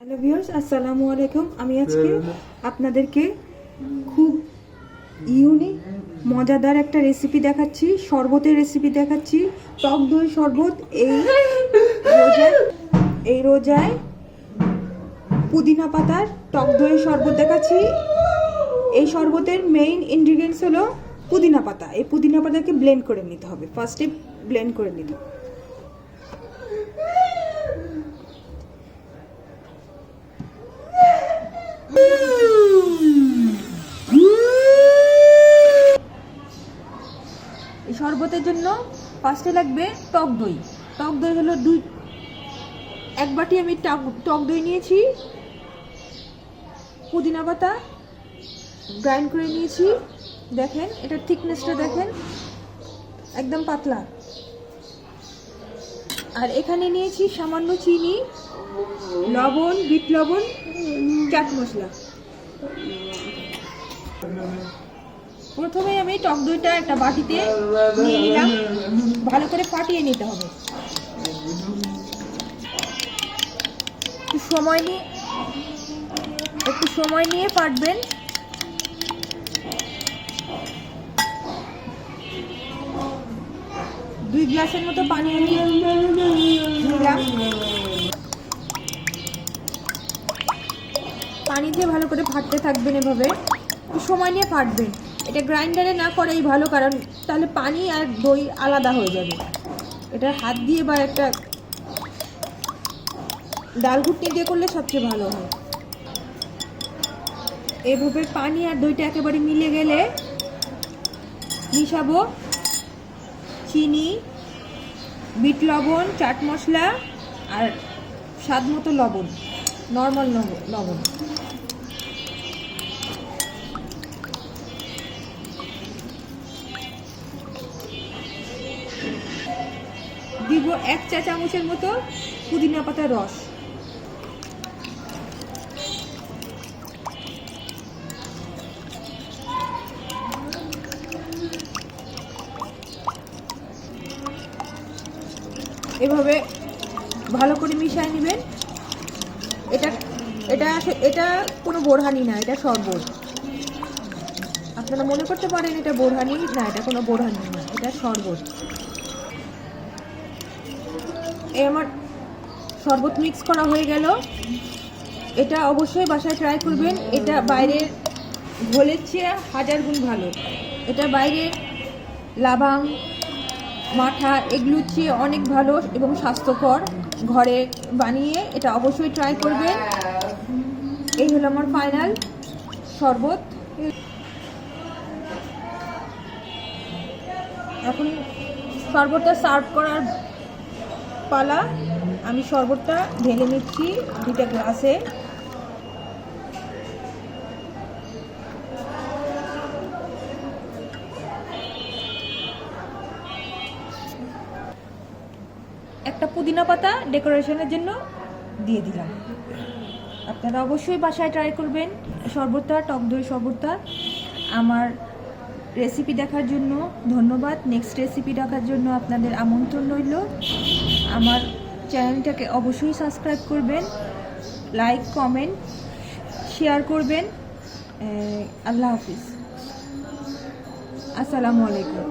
Hello viewers আসসালামু আলাইকুম। আমি আজকে আপনাদেরকে খুব ইউনিক মজাদার একটা রেসিপি দেখাচ্ছি শরবতের রেসিপি দেখাচ্ছি। টক দই শরবত এই রোজায় এই রোজায় পুদিনা পাতার টক দইয়ের শরবত দেখাচ্ছি। এই শরবতের মেইন ইনগ্রিডিয়েন্টস হলো পুদিনা পাতা। এই পুদিনা পাতাকে ব্লেন্ড করে নিতে হবে। ফার্স্টে ব্লেন্ড করে নিতে হবে। এই শরবতের জন্য ফার্স্টে লাগবে টক দই। টক দই হলো দুই, এক বাটি আমি টক দই নিয়েছি, পুদিনা পাতা গ্রাইন্ড করে নিয়েছি। দেখেন, এটার থিকনেসটা দেখেন, একদম পাতলা। আর এখানে নিয়েছি সামান্য চিনি। লবণ, বিট লবণ, চাট মশলা। প্রথমে আমি টক দইটা একটা বাটিতে নিয়ে নিলাম। ভালো করে ফাটিয়ে নিতে হবে। একটু সময় নিয়ে একটু সময় নিয়ে ফাটবেন। দুই গ্লাসের মতো পানি আমি নিলাম। পানি দিয়ে ভালো করে ফাটতে থাকবেন এভাবে। সময় নিয়ে ফাটবেন। এটা গ্রাইন্ডারে না করেই ভালো, কারণ তাহলে পানি আর দই আলাদা হয়ে যাবে। এটা হাত দিয়ে বা একটা ডাল ঘুটনি দিয়ে করলে সবচেয়ে ভালো হয়। এভাবে পানি আর দইটা একেবারে মিলে গেলে মিশাবো চিনি, বিট লবণ, চাট মশলা আর স্বাদ মতো লবণ, নর্মাল লবণ। দিব এক চা চামচের মতো পুদিনা পাতার রস। এভাবে ভালো করে মিশিয়ে নেবেন। এটা এটা এটা কোনো বোরহানি না, এটা শরবত। আপনারা মনে করতে পারেন এটা বোরহানি, না, এটা কোনো বোরহানি না, এটা শরবত। এই আমার শরবত মিক্স করা হয়ে গেল। এটা অবশ্যই বাসায় ট্রাই করবেন। এটা বাইরের ঘোলের চেয়ে হাজার গুণ ভালো। এটা বাইরে লাবাং, মাঠা এগুলোর চেয়ে অনেক ভালো এবং স্বাস্থ্যকর। ঘরে বানিয়ে এটা অবশ্যই ট্রাই করবেন। এই হলো আমার ফাইনাল শরবত। এখন শরবতটা সার্ভ করার পালা, আমি শরবতটা ঢেলে নিচ্ছি দুইটা গ্লাসে। একটা পুদিনা পাতা ডেকোরেশনের জন্য দিয়ে দিলাম। আপনারা অবশ্যই বাসায় ট্রাই করবেন শরবতটা, টক দই শরবতটা। আমার রেসিপি দেখার জন্য ধন্যবাদ। নেক্সট রেসিপি দেখার জন্য আপনাদের আমন্ত্রণ রইল। আমার চ্যানেলটাকে অবশ্যই সাবস্ক্রাইব করবেন লাইক কমেন্ট শেয়ার করবেন। আল্লাহ হাফিজ। আসসালামু আলাইকুম।